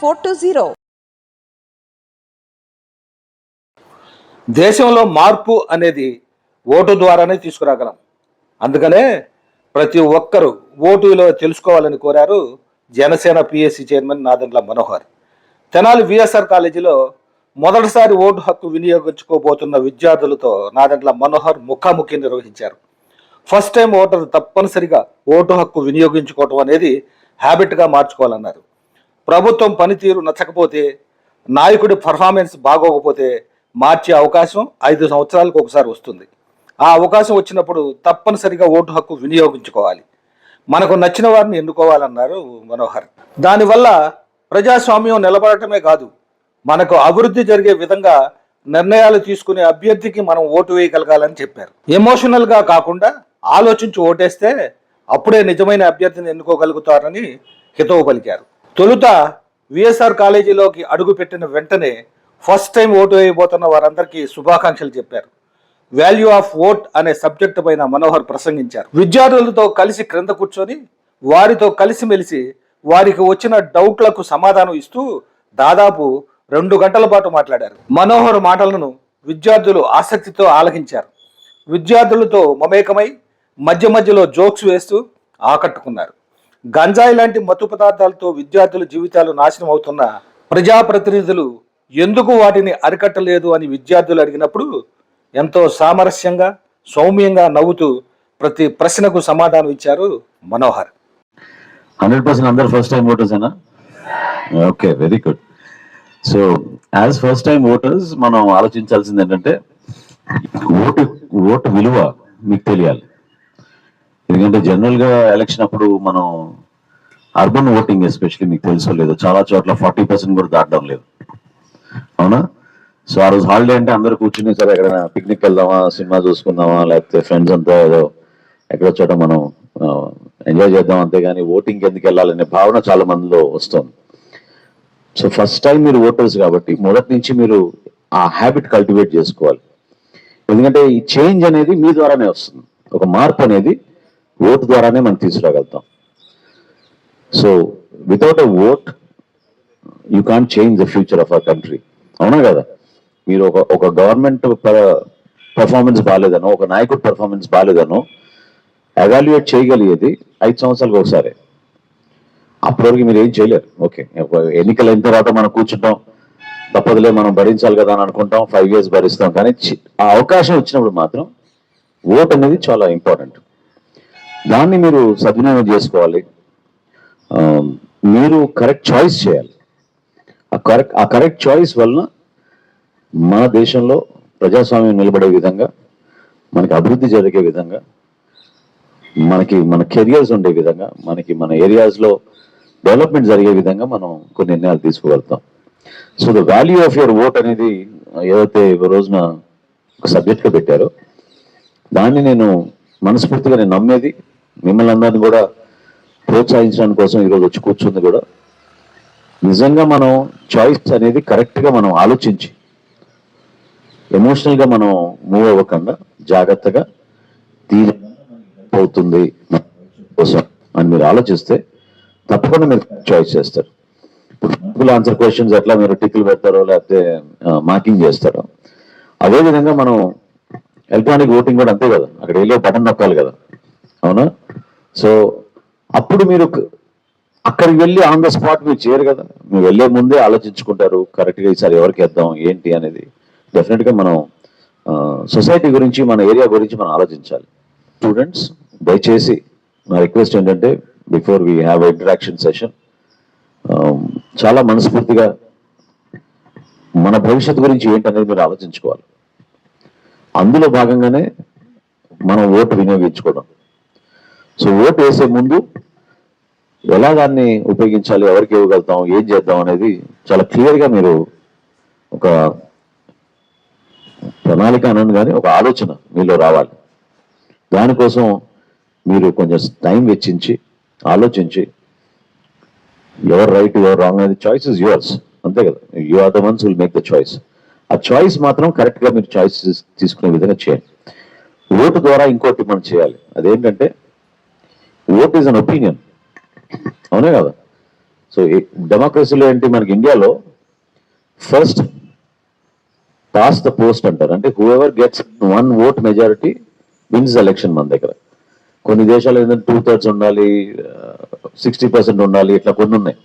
four two zero. దేశంలో మార్పు అనేది ఓటు ద్వారానే తీసుకురాగలం. అందుకనే ప్రతి ఒక్కరూ ఓటు విలువ తెలుసుకోవాలని కోరారు Janasena P S C chairman Nadendla Manohar. Tenali V S R కాలేజీలో మొదటిసారి ఓటు హక్కు వినియోగించుకోబోతున్న విద్యార్థులతో నాదెండ్ల మనోహర్ ముఖాముఖి నిర్వహించారు. ఫస్ట్ టైం ఓటర్ తప్పనిసరిగా ఓటు హక్కు వినియోగించుకోవటం అనేది హ్యాబిట్గా మార్చుకోవాలన్నారు. ప్రభుత్వం పనితీరు నచ్చకపోతే నాయకుడి పర్ఫార్మెన్స్ బాగోకపోతే మార్చే అవకాశం ఐదు సంవత్సరాలకు ఒకసారి వస్తుంది. ఆ అవకాశం వచ్చినప్పుడు తప్పనిసరిగా ఓటు హక్కు వినియోగించుకోవాలి. మనకు నచ్చిన వారిని ఎన్నుకోవాలన్నారు మనోహర్. దానివల్ల ప్రజాస్వామ్యం నిలబడటమే కాదు మనకు అభివృద్ధి జరిగే విధంగా నిర్ణయాలు తీసుకునే అభ్యర్థికి మనం ఓటు వేయగలగాలని చెప్పారు. ఎమోషనల్గా కాకుండా ఆలోచించి ఓటేస్తే అప్పుడే నిజమైన అభ్యర్థిని ఎన్నుకోగలుగుతారని హితవు పలికారు. తొలుత విఎస్ఆర్ కాలేజీలోకి అడుగుపెట్టిన వెంటనే ఫస్ట్ టైం ఓటు వేయబోతున్న వారందరికీ శుభాకాంక్షలు చెప్పారు. వాల్యూ ఆఫ్ ఓట్ అనే సబ్జెక్టు పైన మనోహర్ ప్రసంగించారు. విద్యార్థులతో కలిసి క్రింద కూర్చొని వారితో కలిసిమెలిసి వారికి వచ్చిన డౌట్లకు సమాధానం ఇస్తూ దాదాపు రెండు గంటల పాటు మాట్లాడారు. మనోహర్ మాటలను విద్యార్థులు ఆసక్తితో ఆలకించారు. విద్యార్థులతో మమేకమై మధ్య మధ్యలో జోక్స్ వేస్తూ ఆకట్టుకున్నారు. గంజాయి లాంటి మత్తు పదార్థాలతో విద్యార్థుల జీవితాలు నాశనం అవుతున్న ప్రజాప్రతినిధులు ఎందుకు వాటిని అరికట్టలేదు అని విద్యార్థులు అడిగినప్పుడు ఎంతో సామరస్యంగా సౌమ్యంగా నవ్వుతూ ప్రతి ప్రశ్నకు సమాధానం ఇచ్చారు మనోహర్. హండ్రెడ్ పర్సెంట్ అందరు first time voters okay very good so as first time voters మనం ఆలోచించాల్సింది ఏంటంటే ఓటు ఓటు విలువ మీకు తెలియాలి. ఎందుకంటే జనరల్గా ఎలక్షన్ అప్పుడు మనం అర్బన్ ఓటింగ్ ఎస్పెషలీ మీకు తెలుసో లేదో చాలా చోట్ల ఫార్టీ పర్సెంట్ కూడా దాటడం లేదు. అవునా? సో ఆ రోజు హాలిడే అంటే అందరూ కూర్చుని సరే ఎక్కడైనా పిక్నిక్ వెళ్దామా సినిమా చూసుకుందామా లేకపోతే ఫ్రెండ్స్ అంతా ఏదో ఎక్కడో చోట మనం ఎంజాయ్ చేద్దాం అంతేగాని ఓటింగ్ ఎందుకు వెళ్ళాలనే భావన చాలా మందిలో వస్తుంది. సో ఫస్ట్ టైం మీరు ఓటర్స్ కాబట్టి మొదటి నుంచి మీరు ఆ హ్యాబిట్ కల్టివేట్ చేసుకోవాలి. ఎందుకంటే ఈ చేంజ్ అనేది మీ ద్వారానే వస్తుంది. ఒక మార్పు అనేది ఓటు ద్వారానే మనం తీసుకురాగలుగుతాం. So without a vote you can change the future of our country అవునా కదా? మీరు ఒక ఒక గవర్నమెంట్ పర్ఫార్మెన్స్ బాగాలేదనో ఒక నాయకుడు పర్ఫార్మెన్స్ బాగాలేదనో ఎవాల్యుయేట్ చేయగలిగేది ఐదు సంవత్సరాలకు ఒకసారి. అప్పటివరకు మీరు ఏం చేయలేరు. ఓకే ఎన్నికలు అయిన తర్వాత మనం కూర్చుంటాం. తప్పదులే మనం భరించాలి కదా అని అనుకుంటాం. ఫైవ్ ఇయర్స్ భరిస్తాం. కానీ చి- ఆ అవకాశం వచ్చినప్పుడు మాత్రం ఓట్ అనేది చాలా ఇంపార్టెంట్ దాన్ని మీరు సద్వినియోగం చేసుకోవాలి. మీరు కరెక్ట్ చాయిస్ చేయాలి. ఆ కరెక్ట్ ఆ కరెక్ట్ చాయిస్ వలన మన దేశంలో ప్రజాస్వామ్యం నిలబడే విధంగా మనకి అభివృద్ధి జరిగే విధంగా మనకి మన కెరియర్స్ ఉండే విధంగా మనకి మన ఏరియాస్లో డెవలప్మెంట్ జరిగే విధంగా మనం కొన్ని నిర్ణయాలు తీసుకోగలుగుతాం. So the value of your vote అనేది ఏదైతే రోజున ఒక సబ్జెక్ట్గా పెట్టారో దాన్ని నేను మనస్ఫూర్తిగా నేను నమ్మేది మిమ్మల్ని అందరినీ కూడా ప్రోత్సహించడానికి కోసం ఈరోజు వచ్చి కూర్చుంది కూడా. నిజంగా మనం చాయిస్ అనేది కరెక్ట్గా మనం ఆలోచించి ఎమోషనల్గా మనం మూవ్ అవ్వకుండా జాగ్రత్తగా తీరు అవుతుంది కోసం అని మీరు ఆలోచిస్తే తప్పకుండా మీరు చాయిస్ చేస్తారు. ఇప్పుడు ఆన్సర్ క్వశ్చన్స్ ఎట్లా మీరు టిక్లు పెడతారో లేకపోతే మార్కింగ్ చేస్తారో. అదేవిధంగా మనం ఎలక్ట్రానిక్ ఓటింగ్ కూడా అంతే కదా. అక్కడ వెళ్ళే బటన్ నొక్కాలి కదా. అవునా? సో అప్పుడు మీరు అక్కడికి వెళ్ళి ఆన్ ద స్పాట్ మీరు చేయరు కదా. మీరు వెళ్ళే ముందే ఆలోచించుకుంటారు కరెక్ట్గా ఈసారి ఎవరికి వేద్దాం ఏంటి అనేది. డెఫినెట్గా మనం సొసైటీ గురించి మన ఏరియా గురించి మనం ఆలోచించాలి. స్టూడెంట్స్ దయచేసి నా రిక్వెస్ట్ ఏంటంటే before we have interaction session చాలా మనస్ఫూర్తిగా మన భవిష్యత్తు గురించి ఏంటనేది మీరు ఆలోచించుకోవాలి. అందులో భాగంగానే మనం ఓటు వినియోగించుకోవడం. సో ఓటు వేసే ముందు ఎలా దాన్ని ఉపయోగించాలి ఎవరికి ఇవ్వగలుగుతాం ఏం చేద్దాం అనేది చాలా క్లియర్గా మీరు ఒక ప్రణాళిక అనను కానీ ఒక ఆలోచన మీలో రావాలి. దానికోసం మీరు కొంచెం టైం వెచ్చించి ఆలోచించి ఎవరు రైట్ ఎవరు రాంగ్ అనేది చాయిస్ ఇస్ యువర్స్ అంతే కదా. You are the ones will make the choice ఆ చాయిస్ మాత్రం కరెక్ట్గా మీరు చాయిస్ తీసుకునే విధంగా చేయండి. ఓటు ద్వారా ఇంకోటి మనం చేయాలి. అదేంటంటే ఓట్ ఈజ్ అన్ ఒపీనియన్ అవునే కదా? సో డెమోక్రసీలో ఏంటి మనకి ఇండియాలో ఫస్ట్ పాస్ ద పోస్ట్ అంటారు. అంటే whoever gets one vote majority wins election మన దగ్గర. కొన్ని దేశాలు ఏంటంటే టూ థర్డ్స్ ఉండాలి uh, సిక్స్టీ పర్సెంట్ ఉండాలి ఇట్లా కొన్ని ఉన్నాయి.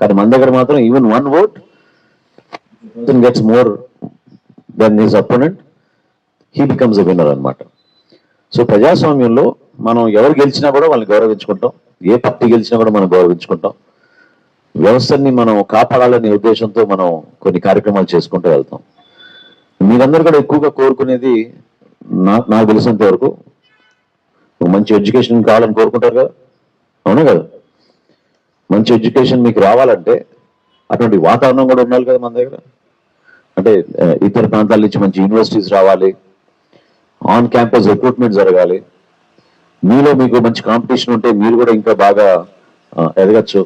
కానీ మన దగ్గర మాత్రం even one vote gets more than his opponent he becomes a winner అన్నమాట. సో ప్రజాస్వామ్యంలో మనం ఎవరు గెలిచినా కూడా వాళ్ళని గౌరవించుకుంటాం. ఏ పార్టీ గెలిచినా కూడా మనం గౌరవించుకుంటాం. వ్యవస్థని మనం కాపాడాలనే ఉద్దేశంతో మనం కొన్ని కార్యక్రమాలు చేసుకుంటూ వెళ్తాం. మీరందరూ కూడా ఎక్కువగా కోరుకునేది నా నాకు తెలిసినంత వరకు మంచి ఎడ్యుకేషన్ కావాలని కోరుకుంటారు కదా? అవునా కదా? మంచి ఎడ్యుకేషన్ మీకు రావాలంటే అటువంటి వాతావరణం కూడా ఉండాలి కదా మన దగ్గర? అంటే ఇతర ప్రాంతాల నుంచి మంచి యూనివర్సిటీస్ రావాలి. ఆన్ క్యాంపస్ రిక్రూట్మెంట్ జరగాలి. మీలో మీకు మంచి కాంపిటీషన్ ఉంటే మీరు కూడా ఇంకా బాగా ఎదగచ్చు.